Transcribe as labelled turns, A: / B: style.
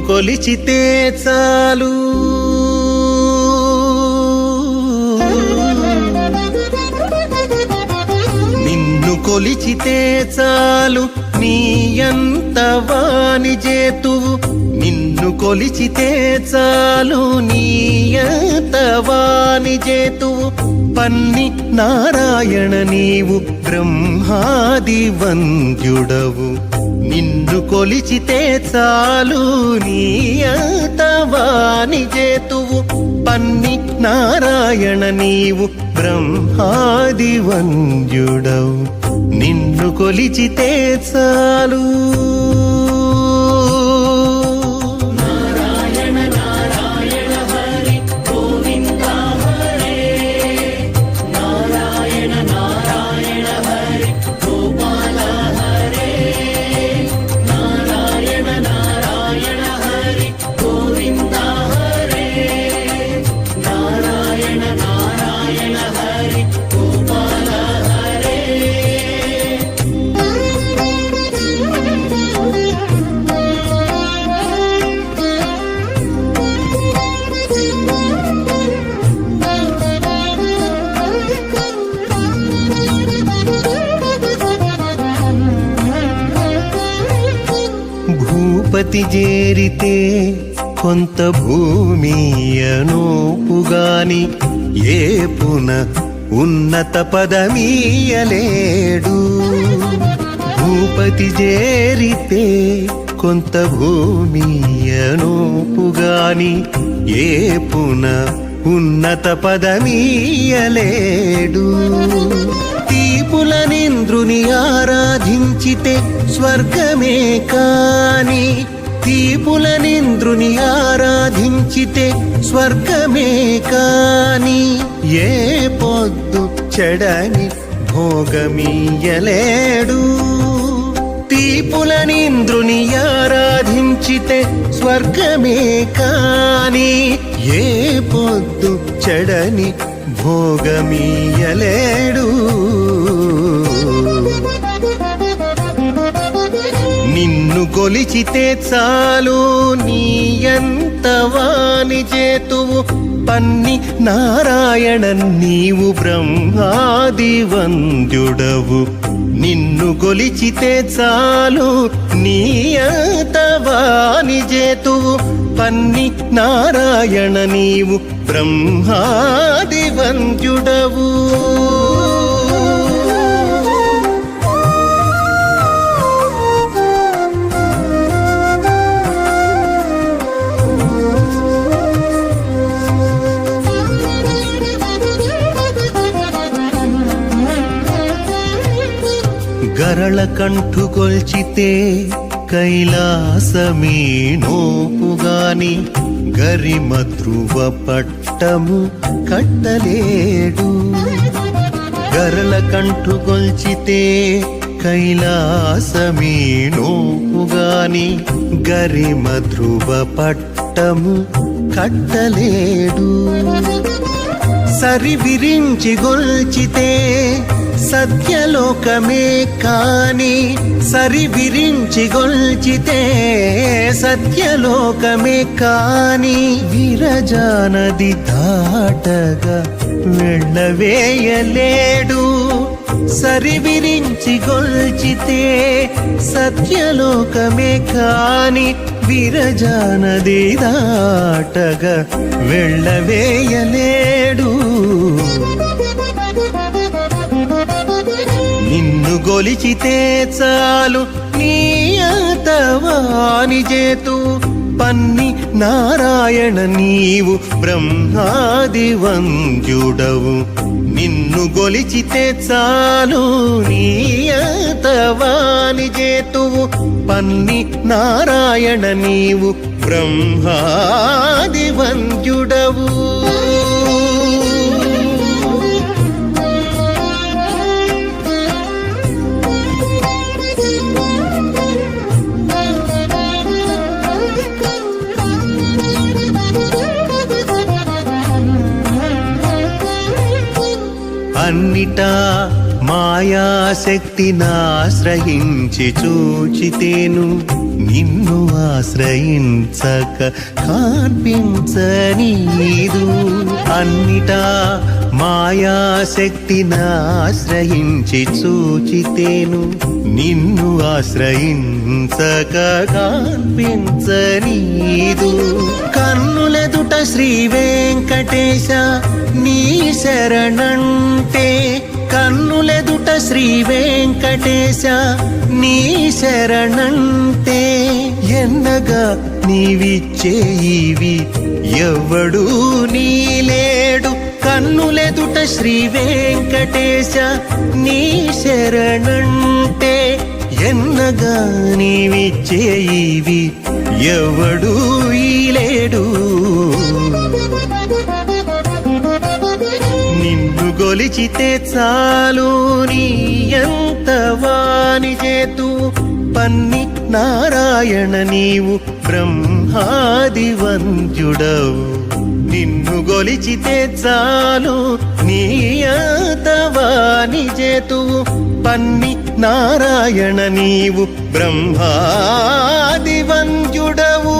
A: కొలిచితే చాలు. నిన్ను కొలిచితే చాలు. నీ ఎంత వాణి చేతువు నిన్ను కొలిచితే చాలు. నీ ఎంత వాణి చేతువు పన్ని నారాయణ నీవు బ్రహ్మాది వంద్యుడవు. నిన్ను కొలిచితే చాలు నీ అంతవాని చేతువు. పన్ని నారాయణ నీవు బ్రహ్మాది వంద్యుడవు నిన్ను కొలిచితే చాలు. భూపతి చేరితే కొంత భూమి అనూపుగాని ఏ పున ఉన్నత పదమీయలేడు. భూపతి చేరితే కొంత భూమి అనూపుగాని ఏ పున ఉన్నత పదమీయలేడు. తీపులనింద్రుని ఆరాధించితే స్వర్గమే కాని తీపులనింద్రుని ఆరాధించితే స్వర్గమే కాని ఏ పొద్దు చెడని భోగమీయలేడు తీపులనింద్రుని ఆరాధించితే స్వర్గమే కాని ఏ పొద్దు చెడని భోగమీయలేడు నిన్ను కొలిచితే చాలు. నీ ఎంత వాణి చేతువు. పన్ని నారాయణ నీవు బ్రహ్మాది వంద్యుడవు. నిన్ను కొలిచితే చాలు. నీ ఎంత వాణి చేతువు. పన్ని నారాయణ నీవు బ్రహ్మాది వంద్యుడవు. గరళ కంఠుకొల్చితే కైలాసమీ నోపుగాని గరిమ ధ్రువ పట్టము కట్టలేడు. గరళ కంఠుకొల్చితే కైలాసమీ నోపుగాని గరిమ ధ్రువ పట్టము కట్టలేడు. సరి విరించి గొల్చితే సత్యలోకమే కాని సరి విరించి గొల్చితే సత్యలోకమే కాని విరజానది దాటగా వెళ్ళవేయలేడు. సరి విరించి గొల్చితే సత్యలోకమే కాని విరజానది దాటగా వెళ్ళవేయలేడు. నిన్ను గొలిచితే చాలు నీ అతవాని చేతు పన్ని నారాయణ నీవు బ్రహ్మాదివంద్యుడవు నిన్ను గొలిచితే చాలు నీయతవాని చేతువు. పన్ని నారాయణ నీవు బ్రహ్మాదివంద్యుడవు అన్నిటా మాయాశక్తి నాశ్రయించి చూచితేను నిన్ను ఆశ్రయించక కాన్పించనీదు అన్నిటా మాయాశక్తి నాశ్రయించి చూచితేను నిన్ను ఆశ్రయించక కాన్పించనీదు కన్నులెదుట శ్రీ వెంకటేశ నీ శరణంటే కన్నులెదుట శ్రీ వెంకటేశ నీ శరణంతే. ఎన్నగా నీవిచ్చే ఇవి ఎవడు నీలేడు. కన్నులెదుట శ్రీ వెంకటేశ నీ శరణంటే ఎన్నగా నీవిచ్చే ఇవి ఎవడూ పిలిచితే చాలు నీ ఎంత వాణి చేతు? పన్ని నారాయణ నీవు బ్రహ్మాది వంద్యుడవు నిన్ను గొలిచితే చాలు నీ ఎంత వాని చేతు? పన్ని నారాయణ నీవు బ్రహ్మాది వంద్యుడవు